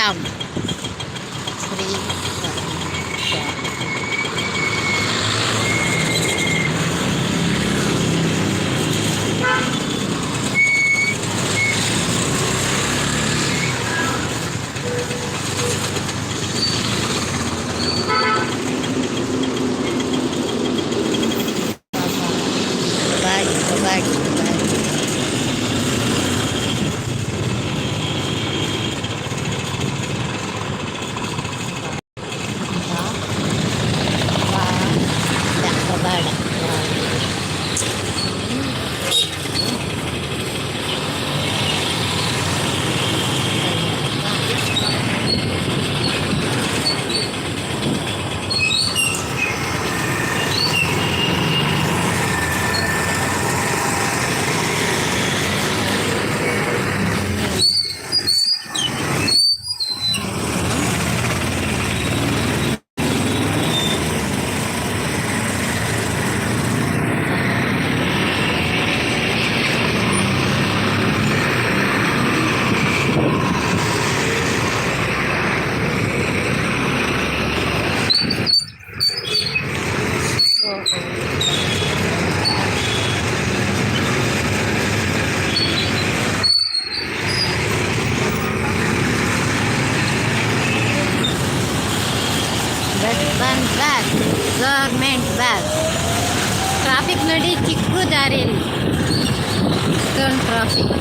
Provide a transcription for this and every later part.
down. Bus ಬಂದ್ bus government bus traffic ನೋಡಿ ಚಿಕ್ಕ ದಾರಿಯಲ್ಲಿ ಇಷ್ಟೊಂದು ಟ್ರಾಫಿಕ್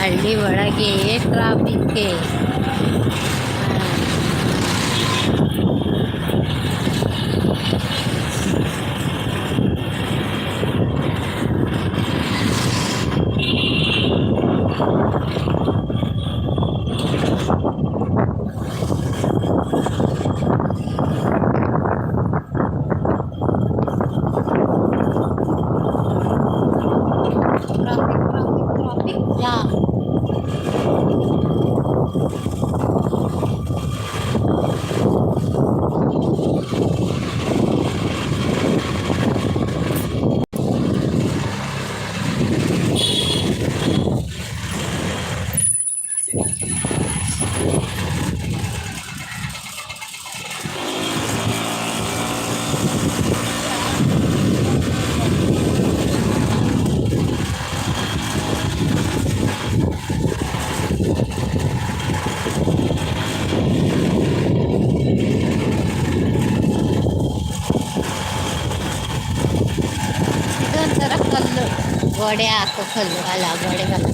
ಹಳ್ಳಿ ಒಳಗೆ ಟ್ರಾಫಿಕ್ಕೆ बड़े आँखों खोलो वाला बड़े वाला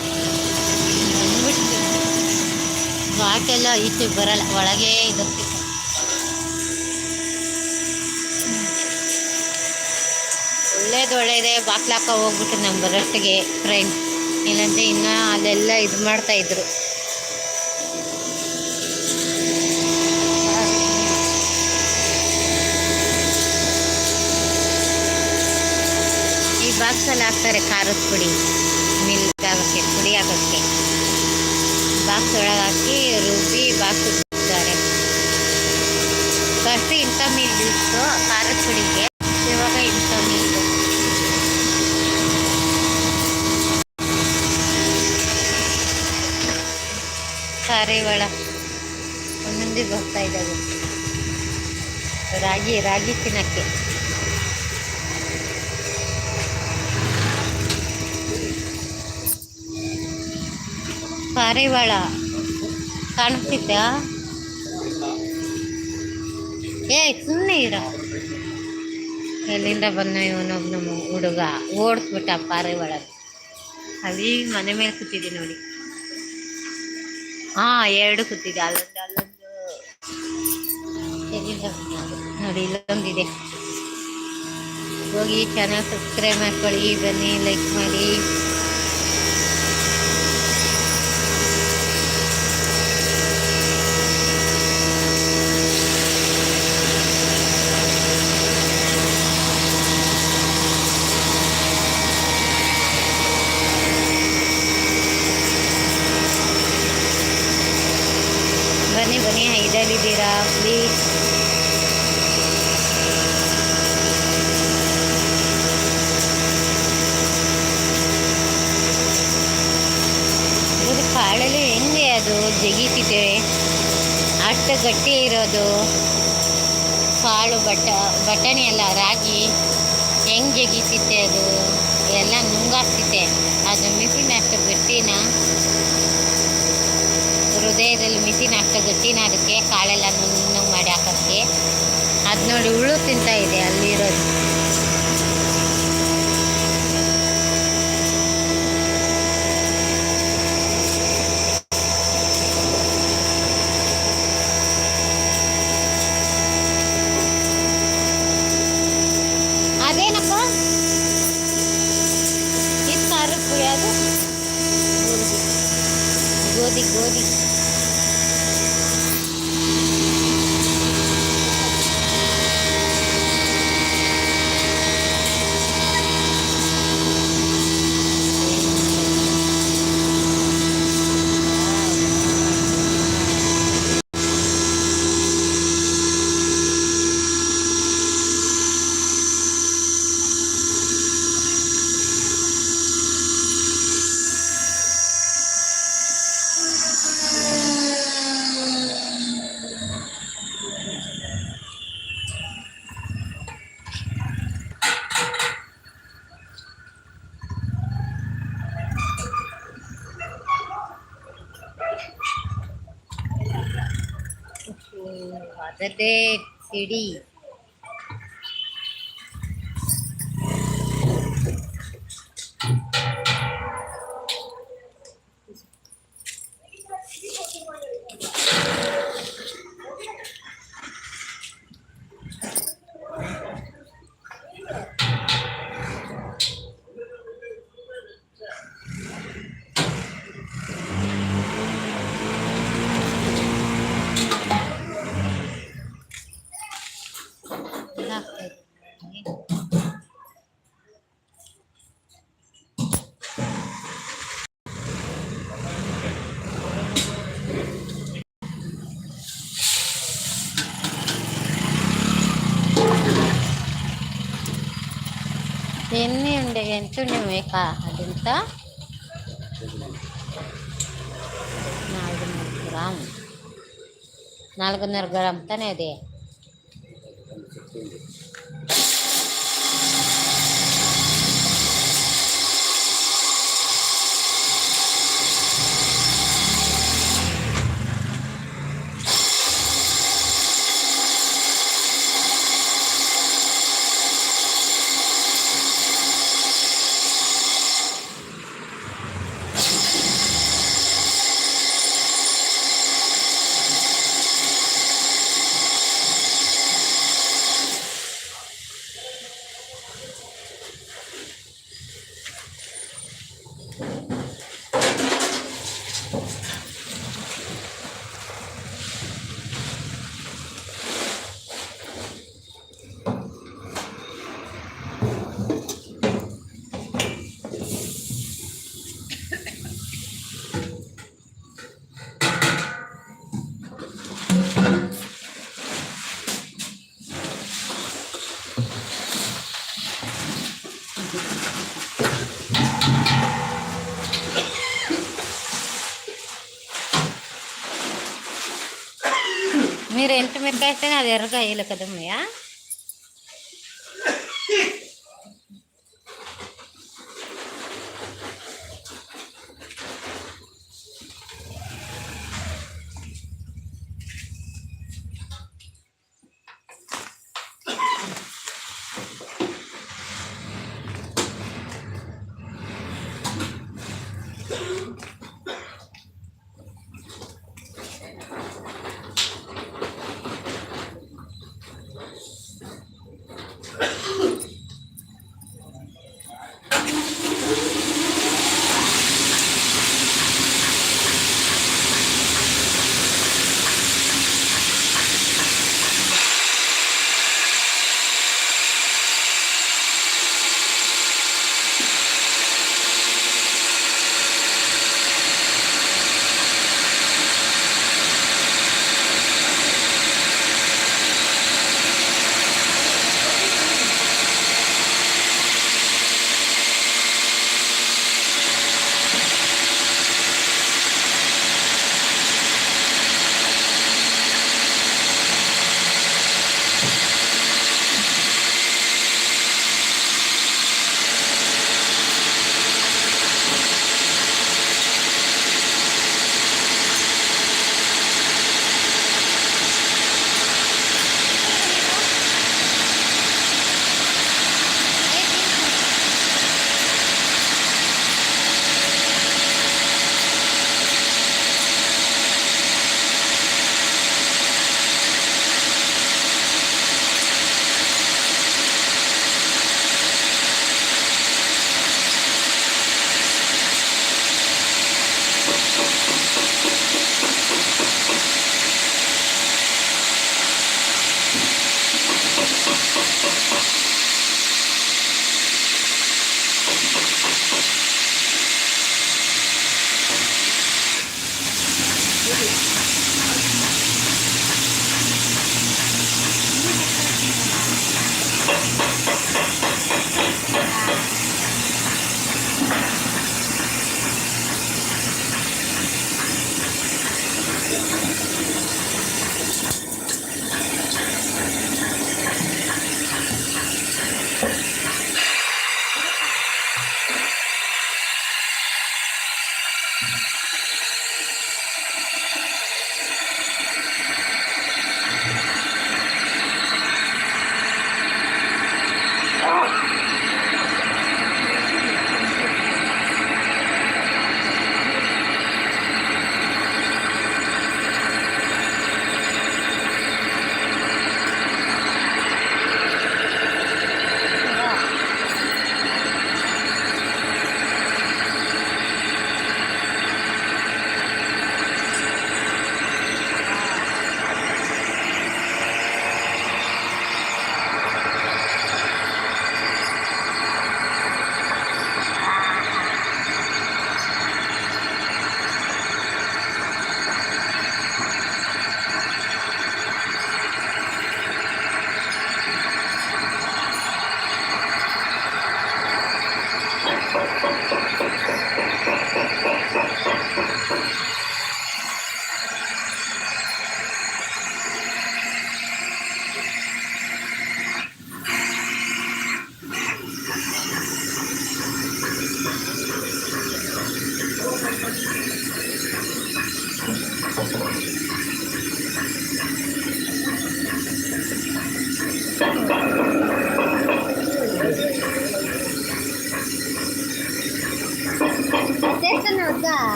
ಬಂದ್ಬಿಡ್ತು ಬಾಕೆಲ್ಲ ಈಚೆ ಬರಲ್ಲ, ಒಳಗೆ ಇದು ಒಳ್ಳೇದು ಒಳ್ಳೇದೇ, ಬಾಕ್ಲಾಕ ಹೋಗ್ಬಿಟ್ಟು ನಮ್ಮ ಬರೋಷ್ಟಿಗೆ ಫ್ರೆಂಡ್ ಇಲ್ಲಂದ್ರೆ ಇನ್ನು ಅಲ್ಲೆಲ್ಲ ಇದು ಮಾಡ್ತಾ ಇದ್ರು. ಈ ಬಾಕ್ಸಲ್ಲಿ ಹಾಕ್ತಾರೆ ಖಾರದ ಪುಡಿ. ಆಗೋಕ್ಕೆ ಪುಡಿ ಆಗೋಕ್ಕೆ ಬಾಕ್ಸ್ ಒಳಗೆ ಹಾಕಿ ರುಬ್ಬಿ ಬಾಕ್ಸ್ ಬಿಡ್ತಾರೆ ಫಸ್ಟ್ ಇಂಥ ಮೀಲ್ ಇತ್ತು ಖಾರದ ಪುಡಿಗೆ. ಇವಾಗ ಇಂಥ ಮೀಲು ಒಳ ಒಂದೊಂದಿಗೆ ಬರ್ತಾ ಇದ್ದಾವೆ. ರಾಗಿ ರಾಗಿ ತಿನ್ನಕ್ಕೆ. ಪಾರಿವಾಳ ಕಾಣಿಸ್ತಿತ್ತಾ ಏ ಸುಮ್ಮನೆ ಇರ. ಎಲ್ಲಿಂದ ಬಂದ ಇವನೊಬ್ಬ ಹುಡುಗ? ಓಡಿಸ್ಬಿಟ್ಟ ಪಾರಿವಾಳ ಅಲ್ಲಿ ಮನೆ ಮೇಲೆ ಕೂತಿದೆ ನೋಡಿ. ಹಾ, ಎರಡು ಕೂತಿದೆ ಅಲ್ಲೊಂದು ಅಲ್ಲೊಂದು. ಎಲ್ಲಿಂದ? ನೋಡಿ, ಇಲ್ಲೊಂದಿದೆ. ಹೋಗಿ ಚಾನಲ್ ಸಬ್ಸ್ಕ್ರೈಬ್ ಮಾಡ್ಕೊಳ್ಳಿ. ಬನ್ನಿ ಲೈಕ್ ಮಾಡಿ ಬನ್ನಿ ಬನ್ನಿ ಇದು ಕಾಳಲ್ಲಿ ಹೆಂಗೆ ಅದು ಜಗಿತಿದೆ? ಅಷ್ಟ ಗಟ್ಟಿ ಇರೋದು. ಕಾಳು ಬಟ ಬಟಾಣಿ ಅಲ್ಲ ರಾಗಿ ಹೆಂಗೆ ಜಗಿತಿತ್ತೆ ಅದು ಎಲ್ಲ ನುಂಗಾಗ್ತಿತ್ತೆ ಅದು ಮಿಷಿನ್ ಅಷ್ಟು ಗಟ್ಟಿನ ಹೃದಯದಲ್ಲಿ ಮಿಸಿನ ಅಷ್ಟು ಗಟ್ಟಿನ ಅದಕ್ಕೆ ಕಾಳೆಲ್ಲ ನುಣ್ಣಗೆ ಮಾಡಿ ಹಾಕೋಕ್ಕೆ ಅದು ನೋಡಿ ಹುಳು ತಿಂತಾ ಇದೆ ಅಲ್ಲಿರೋದು. the dead city. ఎన్ని ఉండే ఎంత ఉండే మేక అదంత నాలుగున్నర గ్రామ్ నాలుగున్నర గ్రామ్ ತಾನೇ ಅದೇ మీరు ఎంత మిరకాయ వేస్తేనే అది ఎర్రగా వేయలే కదమ్మయ్యా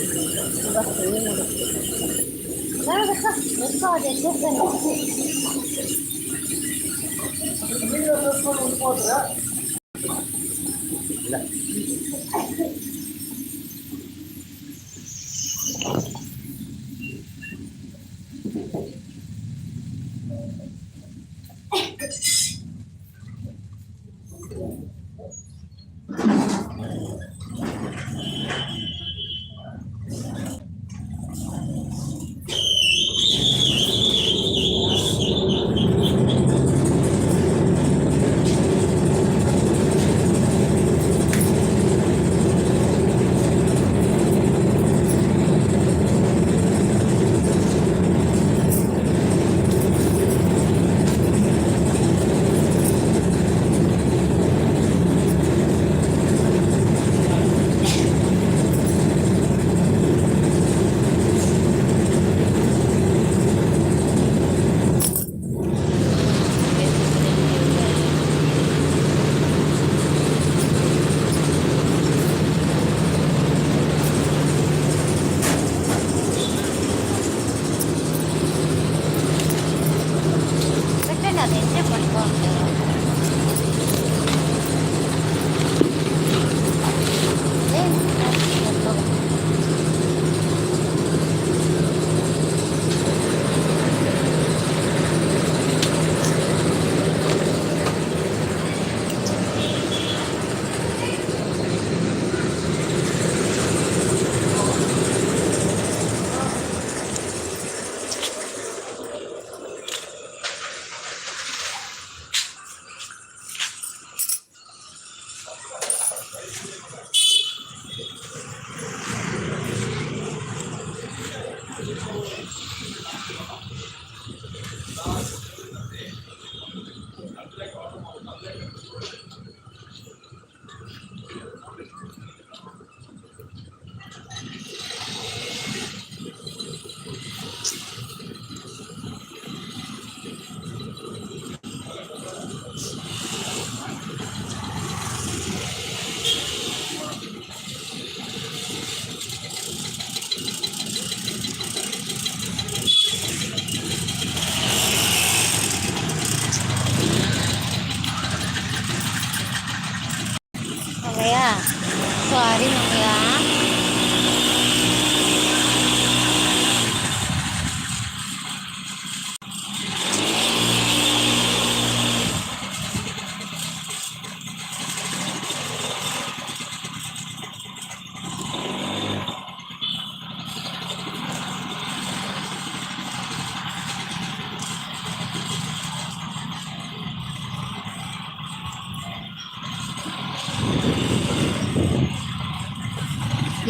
那个喝饮料的，那个喝饮料的，那个的，就是。的，来。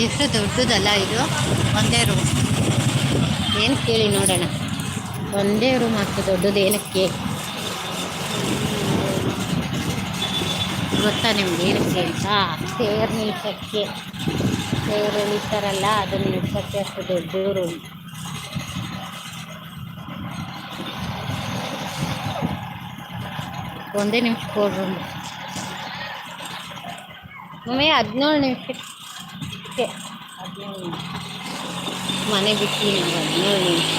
ಎಷ್ಟು ದೊಡ್ಡದಲ್ಲ ಇದು? ಒಂದೇ ರೂಮ್ ಏನು ಕೇಳಿ ನೋಡೋಣ. ಒಂದೇ ರೂಮ್ ಅಷ್ಟು ದೊಡ್ಡದು ಏನಕ್ಕೆ ಗೊತ್ತಾ ನಿಮ್ಗೆ ಏನಕ್ಕೆ ಅಂತ ಸೇರ್ ನಿಲ್ಸೋಕ್ಕೆ. ಸೇರ್ ಇಳಿತಾರಲ್ಲ ಅದನ್ನು ನಿಲ್ಸೋಕ್ಕೆ ಅಷ್ಟು ದೊಡ್ಡ ರೂಮ್ ಒಂದೇ ನಿಮಿಷ ಕೊಡ್ರಿ. ಮಮ್ಮಿ ಹದಿನೇಳು ನಿಮಿಷಕ್ಕೆ ಮನೆ ಬಿಟ್ಟು ನಾವು ಹದಿನೇಳು ನಿಮಿಷ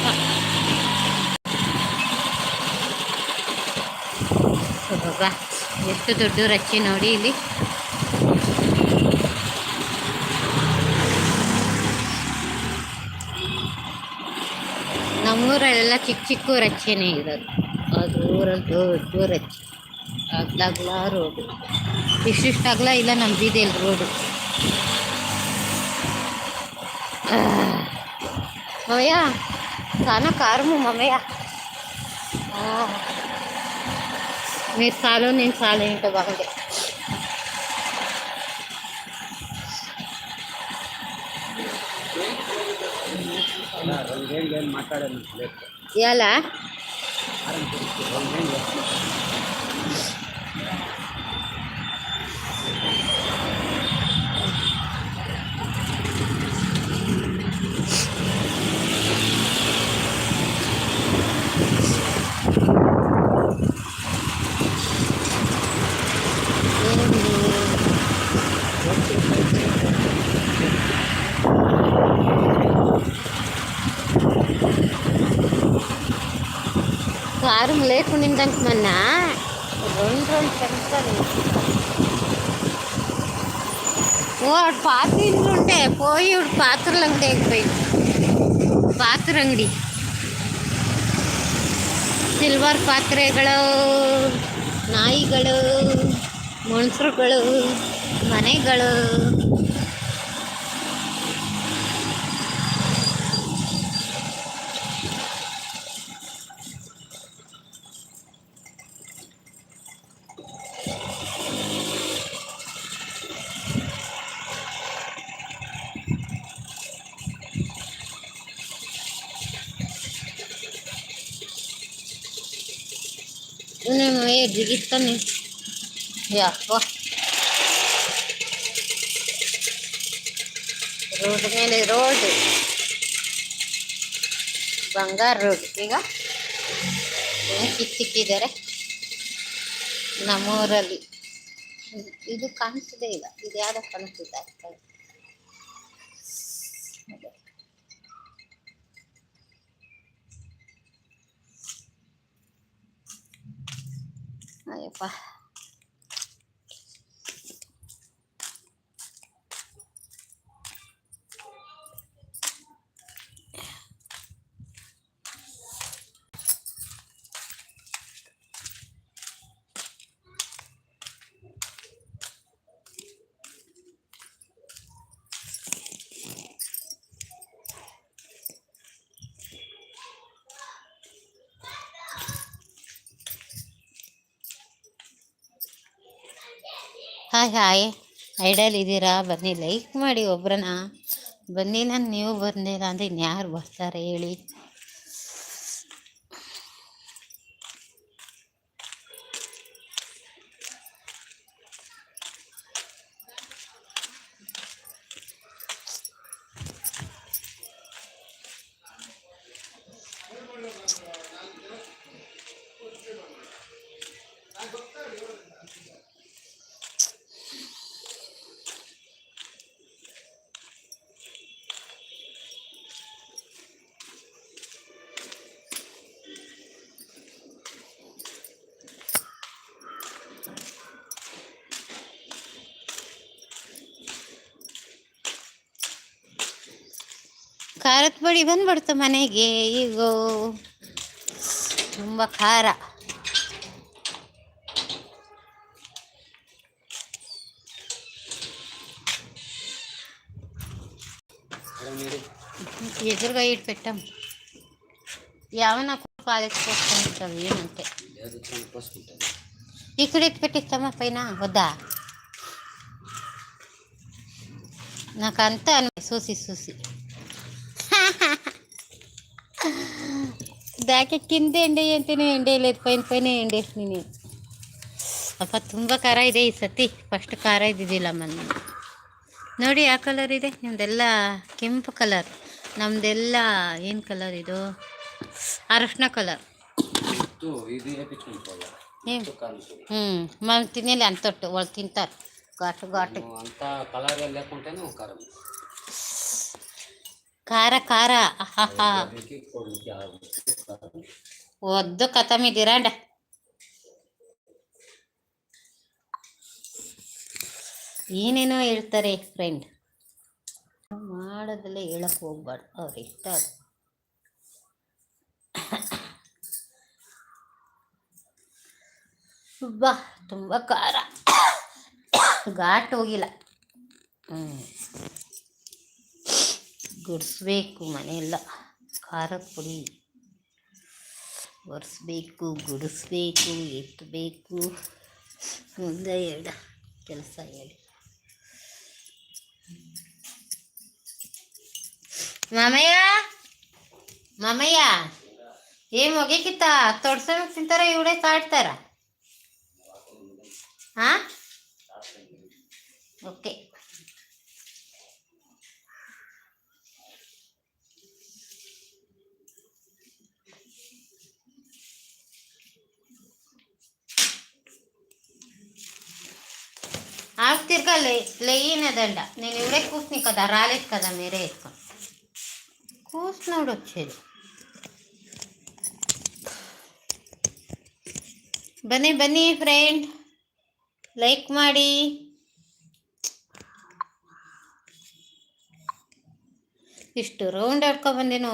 ಎಷ್ಟು ದೊಡ್ಡ ರಚ್ಚಿ ನೋಡಿ ಇಲ್ಲಿ. ನಮ್ಮೂರಲ್ಲೆಲ್ಲ ಚಿಕ್ಕ ಚಿಕ್ಕ ರಚ್ಚೆನೇ ಇರೋದು. ಅದು ಊರಲ್ಲಿ ದೊಡ್ಡ ರಚ್ಚೆ ಅಗ್ಲಾಗ್ಲ ರೋಡು ಇಷ್ಟಿಷ್ಟು ಇಲ್ಲ ನಮ್ಮ ಬೀದಿಯಲ್ಲಿ ರೋಡು మమయ్య చాలా కారము మమయ్య మీరు చాలు నేను చాలు ఏంటో బాగుంది రెండేళ్ళు ఏం మాట్లాడాను లేదు ఎలా లేకుండా మొన్న రెండు రెండు పెంచాలి వాడు పాత ఇంట్లో ఉంటే పోయి ఇప్పుడు పాత్రల ಅಂಗಡಿಗೆ పోయి ಪಾತ್ರ ಅಂಗಡಿ ಸಿಲ್ವರ್ ಪಾತ್ರೆಗಳು ನಾಯಿಗಳು ಮನುಷ್ಯರುಗಳು ಮನೆಗಳು ಜಗಿತಾನೆ ಯಾಕೋ ರೋಡ್ ಮೇಲೆ ರೋಡ್. ಬಂಗಾರ ರೋಡ್. ಈಗ ಕಿತ್ತಿಕ್ಕಿದ್ದಾರೆ ನಮ್ಮೂರಲ್ಲಿ. ಇದು ಕಾಣಿಸದೇ ಇಲ್ಲ ಇದು ಯಾರೋ ಕಾಣಿಸ್ತಿದೆ 那你发 ಹಾಯ್ ಐಡಲ್ ಇದ್ದೀರಾ? ಬನ್ನಿ ಲೈಕ್ ಮಾಡಿ ಒಬ್ಬರನ್ನ ಬನ್ನಿ, ನಾನು ನೀವು ಬಂದಿಲ್ಲ ಅಂದರೆ ಇನ್ಯಾರು ಬರ್ತಾರೆ ಹೇಳಿ. ಖಾರದ ಪುಡಿ ಬಂದ್ಬಿಡ್ತು ಮನೆಗೆ ಈಗ ತುಂಬ ಖಾರ ఎదురుగా ఇటు పెట్టాం ఏమన్నా కాలేజ్ పోసుకుంటావు ఏమంటే ఇక్కడ ఇటు పెట్టిస్తామా పైన వద్దా నాకంతా అను- చూసి చూసి ಯಾಕೆ ಕಿಂದೆ ಎಂಡೆ ಅಂತೇನೆ ಎಂಡೆ ಇಲ್ಲ ಪೈನ್ ಪೈನೆ ಎಂಡೆ ನೀನು ಅಪ್ಪ ತುಂಬ ಖಾರ ಇದೆ ಈ ಸತಿ. ಫಸ್ಟ್ ಖಾರ ಇದ್ದಿದ್ದಿಲ್ಲ ಮೊನ್ನೆ ನೋಡಿ ಯಾವ ಕಲರ್ ಇದೆ. ನಿಮ್ಮದೆಲ್ಲ ಕೆಂಪು ಕಲರ್ ನಮ್ದೆಲ್ಲ ಏನು ಕಲರ್ ಇದು? ಅರಶಿನ ಕಲರ್ ಹ್ಞೂ ಮಮ್ ತಿನ್ನಿಲ್ಲ ಅಂತೊಟ್ಟು. ಒಳ ತಿಂತಾರೆ. ಘಾಟು ಘಾಟು. ಖಾರ ಖಾರ ಒದ್ದು ಕತಮಿದ್ದೀರಾಂಡ ಏನೇನೋ ಹೇಳ್ತಾರೆ ಫ್ರೆಂಡ್ ಮಾಡೋದಲ್ಲೇ ಹೇಳಕ್ ಹೋಗ್ಬಾರ್ದು. ಅವ್ರು ಇಷ್ಟ ಬಾ, ತುಂಬ ಖಾರ. ಘಾಟ್ ಹೋಗಿಲ್ಲ. ಹ್ಞೂ ಗುಡಿಸ್ಬೇಕು ಮನೆಯೆಲ್ಲ. ಖಾರದ ಪುಡಿ. ಒರೆಸ್ಬೇಕು, ಗುಡಿಸ್ಬೇಕು, ಎತ್ತಬೇಕು. ಮುಂದೆ ಎರಡು ಕೆಲಸ ಹೇಳಿ. ಮಾಮಯ್ಯ? ಮಾಮಯ್ಯ ಏ ಮೊಗೆಕಿತ್ತ ತೊಡ್ಸೋಣ ತಿಂತಾರ, ಇವಳೆ ಸಾಡ್ತಾರ ಹಾ? ಓಕೆ. ఆకు తిరగాలి లేయినదండ నేను ఇవిడే కూర్చుని కదా రాలేదు కదా మీరే ఎత్తుకొని కూర్చున్నాడు వచ్చేది ಬನ್ನಿ ಬನ್ನಿ ಫ್ರೆಂಡ್ ಲೈಕ್ ಮಾಡಿ ಇಷ್ಟು ರೌಂಡ್ ಆಡ್ಕೊ ಬಂದೇನೋ